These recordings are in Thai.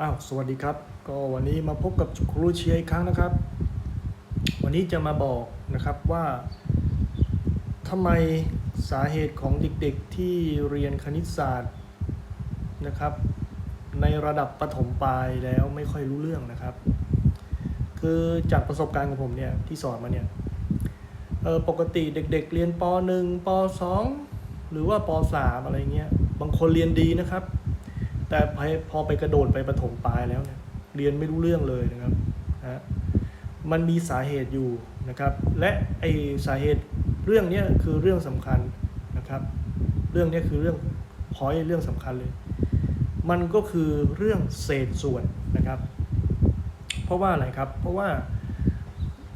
อ้าวสวัสดีครับ ก็วันนี้มาพบกับครูเชียร์อีกครั้งนะครับ วันนี้จะมาบอกนะครับว่าทำไมสาเหตุของเด็กๆที่เรียนคณิตศาสตร์นะครับ ในระดับประถมปลายแล้วไม่ค่อยรู้เรื่องนะครับ คือจากประสบการณ์ของผมเนี่ยที่สอนมาเนี่ยเออปกติเด็กๆ เรียนป .1 ป .2 หรือว่าป .3 อะไรเงี้ยบางคนเรียนดีนะครับ แต่พอไปกระโดดไปประถมปลายแล้วเนี่ยเรียนไม่รู้เรื่องเลยนะครับนะฮะมันมีสาเหตุอยู่นะครับ และไอสาเหตุเรื่องนี้คือเรื่องสำคัญนะครับ เรื่องนี้คือเรื่องพอยเรื่องสำคัญเลย มันก็คือเรื่องเศษส่วนนะครับ เพราะว่าอะไรครับ เพราะว่า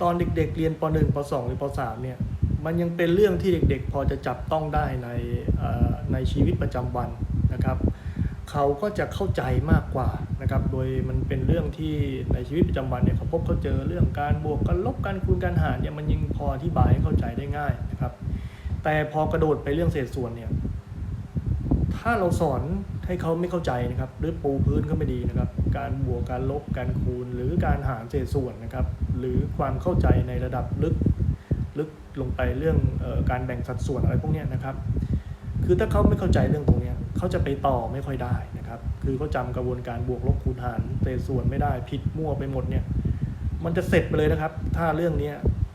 ตอนเด็กๆเรียนป .1 ป .2 หรือป .3 เนี่ยมันยังเป็นเรื่องที่เด็กๆ พอจะจับต้องได้ในในชีวิตประจำวันนะครับ เขาก็จะเข้าใจมากกว่านะครับ โดยมันเป็นเรื่องที่ในชีวิตประจำวันเนี่ยเขาพบเขาเจอเรื่องการบวกกันลบการคูณการหารเนี่ยมันยังพออธิบายให้เข้าใจได้ง่ายนะครับ แต่พอกระโดดไปเรื่องเศษส่วนเนี่ย ถ้าเราสอนให้เขาไม่เข้าใจนะครับ หรือปูพื้นเขาไม่ดีนะครับ การบวกการลบการคูณ หรือการหารเศษส่วนนะครับ หรือความเข้าใจในระดับลึกลึกลงไปเรื่องออการแบ่งสัดส่วนอะไรพวกนี้นะครับ คือถ้าเขาไม่เข้าใจเรื่องตรงนี้ เขาจะไปต่อไม่ค่อยได้นะครับ คือเขาจำกระบวนการบวกลบคูณหารเศษส่วนไม่ได้ผิดมั่วไปหมดเนี่ย มันจะเสร็จไปเลยนะครับ ถ้าเรื่องนี้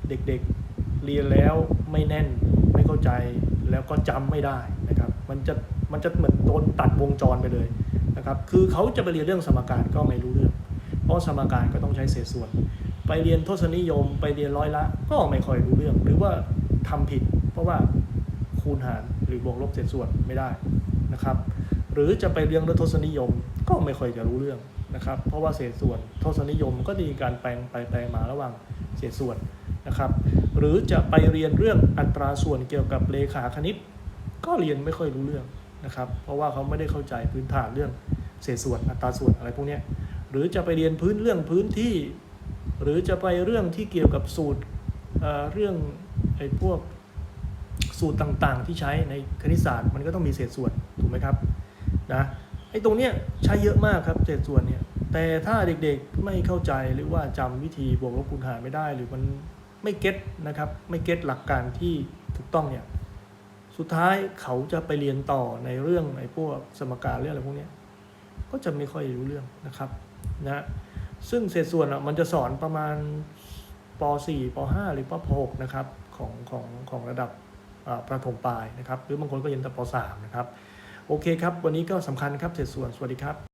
เด็กๆเรียนแล้วไม่แน่นไม่เข้าใจแล้วก็จำไม่ได้นะครับ มันจะมันจะเหมือนโดนตัดวงจรไปเลยนะครับ คือเขาจะไปเรียนเรื่องสมการก็ไม่รู้เรื่อง เพราะสมการก็ต้องใช้เศษส่วน ไปเรียนทศนิยม ไปเรียนร้อยละ ก็ไม่ค่อยรู้เรื่อง หรือว่าทำผิด เพราะว่า คูณหารหรือบวกลบเศษส่วนไม่ได้นะครับ หรือจะไปเรียนเรื่องทศนิยมก็ไม่ค่อยจะรู้เรื่องนะครับ เพราะว่าเศษส่วนทศนิยมก็จะมีการแปลงไปแปลงมาระหว่างเศษส่วนนะครับ หรือจะไปเรียนเรื่องอัตราส่วนเกี่ยวกับเลขาคณิต ก็เรียนไม่ค่อยรู้เรื่องนะครับ เพราะว่าเขาไม่ได้เข้าใจพื้นฐานเรื่องเศษส่วนอัตราส่วนอะไรพวกนี้หรือจะไปเรียนพื้นเรื่องพื้นที่ หรือจะไปเรื่องที่เกี่ยวกับสูตรเเรื่องไอ้พวก สูตรต่างๆ ที่ใช้ในคณิตศาสตร์มันก็ต้องมีเศษส่วนถูกไหมครับนะไอ้ตรงเนี้ยใช้เยอะมากครับเศษส่วนเนี่ยแต่ถ้าเด็กๆไม่เข้าใจหรือว่าจำวิธีบวกลบคูณหารไม่ได้ หรือมันไม่เก็ตนะครับไม่เก็ตหลักการที่ถูกต้องเนี่ยสุดท้ายเขาจะไปเรียนต่อในเรื่องไอ้พวกสมการเรื่องอะไรพวกนี้ก็จะไม่ค่อยรู้เรื่องนะครับนะซึ่งเศษส่วนอะมันจะสอนประมาณป .4 ป .5 หรือป .6 นะครับของของของระดับ ประถมปลายนะครับ หรือบางคนก็เรียนแต่ป .3 นะครับ โอเคครับ วันนี้ก็สำคัญครับเสร็จส่วน สวัสดีครับ